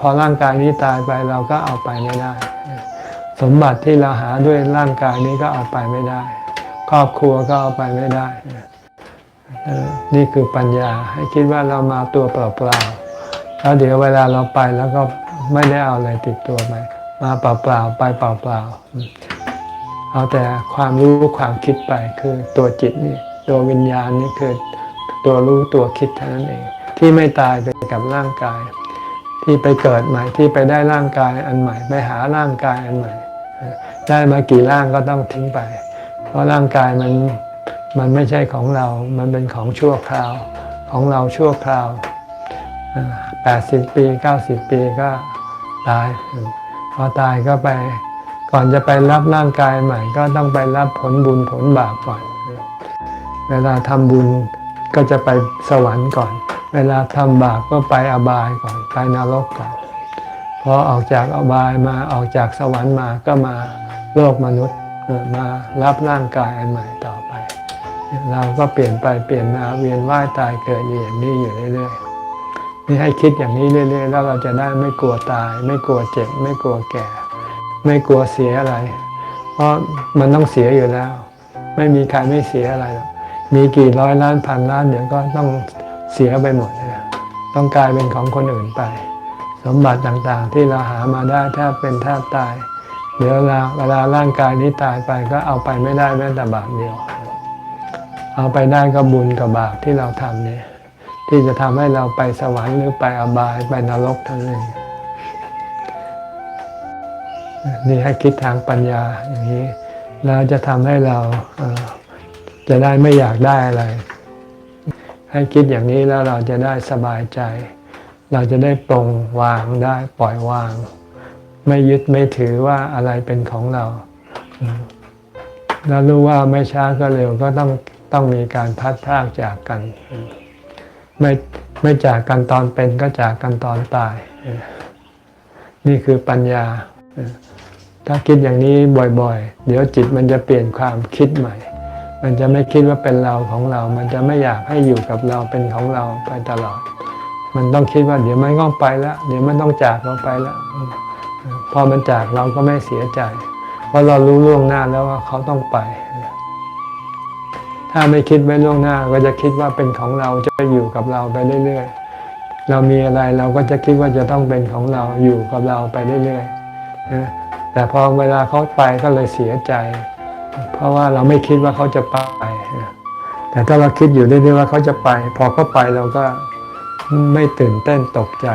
พอร่างกายนี้ตายไปเราก็เอาไปไม่ได้ สมบัติที่เราหาด้วยร่างกายนี้ก็เอาไปไม่ได้ ครอบครัวก็เอาไปไม่ได้ นี่คือปัญญาให้คิดว่าเรามาตัวเปล่าๆแล้วเดี๋ยวเวลาเราไปแล้วก็ไม่ได้เอาอะไรติดตัวไปมาเปล่าๆไปเปล่าๆเอาแต่ความรู้ความคิดไปคือตัวจิตนี่ตัววิญญาณนี่คือตัวรู้ตัวคิดเท่านั้นเอง ที่ไม่ตายไปกับร่างกาย ที่ไปเกิดใหม่ที่ไปได้ร่างกายอันใหม่ ไปหาร่างกายอันใหม่ ได้มากี่ร่างก็ต้องทิ้งไป เพราะร่างกายมันมันไม่ใช่ของเรา มันเป็นของชั่วคราวของเราชั่วคราวแปดสิบปีเก้าสิบปีก็ตาย พอตายก็ไป ก่อนจะไปรับร่างกายใหม่ ก็ต้องไปรับผลบุญผลบาปก่อน เวลาทำบุญก็จะไปสวรรค์ก่อน เวลาทำบาปก็ไปอบายก่อน ไปนรกก่อนพอออกจากอบายมาออกจากสวรรค์มาก็มาโลกมนุษย์มารับร่างกายอันใหม่ต่อไป เราก็เปลี่ยนไปเปลี่ยนมาเวียนว่ายตายเกิดอยู่อย่างนี้อยู่เรื่อยๆนี่ให้คิดอย่างนี้เรื่อยๆแล้วเราจะได้ไม่กลัวตาย ไม่กลัวเจ็บ ไม่กลัวแก่ ไม่กลัวเสียอะไร เพราะมันต้องเสียอยู่แล้ว ไม่มีใครไม่เสียอะไรหรอกมีกี่ร้อยล้านพันล้านเดี๋ยวก็ต้องเสียไปหมดนะ ต้องกลายเป็นของคนอื่นไป สมบัติต่างๆ ที่เราหามาได้แทบเป็นแทบตาย เดี๋ยวเวลาเวลาร่างกายนี้ตายไปก็เอาไปไม่ได้แม้แต่บาทเดียว เอาไปได้ก็บุญกับบาปที่เราทำเนี่ยที่จะทำให้เราไปสวรรค์หรือไปอบายไปนรกเท่านั้นนี่ให้คิดทางปัญญาอย่างนี้ แล้วจะทำให้เราจะได้ไม่อยากได้อะไร ให้คิดอย่างนี้แล้วเราจะได้สบายใจ เราจะได้ปลงวางได้ปล่อยวาง ไม่ยึดไม่ถือว่าอะไรเป็นของเรา แล้วรู้ว่าไม่ช้าก็เร็วก็ต้องต้องมีการพัดพรากจากกัน ไม่ไม่จากกันตอนเป็นก็จากกันตอนตาย นี่คือปัญญา ถ้าคิดอย่างนี้บ่อยๆ เดี๋ยวจิตมันจะเปลี่ยนความคิดใหม่ มันจะไม่คิดว่าเป็นเราของเรา มันจะไม่อยากให้อยู่กับเราเป็นของเราไปตลอด มันต้องคิดว่าเดี๋ยวมันต้องไปแล้ว เดี๋ยวมันต้องจากเราไปแล้ว พอมันจากเราก็ไม่เสียใจ เพราะเรารู้ล่วงหน้าแล้วว่าเขาต้องไป ถ้าไม่คิดไว้ล่วงหน้าก็จะคิดว่าเป็นของเราจะอยู่กับเราไปเรื่อยๆ เรามีอะไรเราก็จะคิดว่าจะต้องเป็นของเราอยู่กับเราไปเรื่อยๆ นะ แต่พอเวลาเขาไปก็เลยเสียใจ เพราะว่าเราไม่คิดว่าเขาจะไป แต่ถ้าเราคิดอยู่เรื่อยๆว่าเขาจะไป พอเขาไปเราก็ไม่ตื่นเต้นตกใจ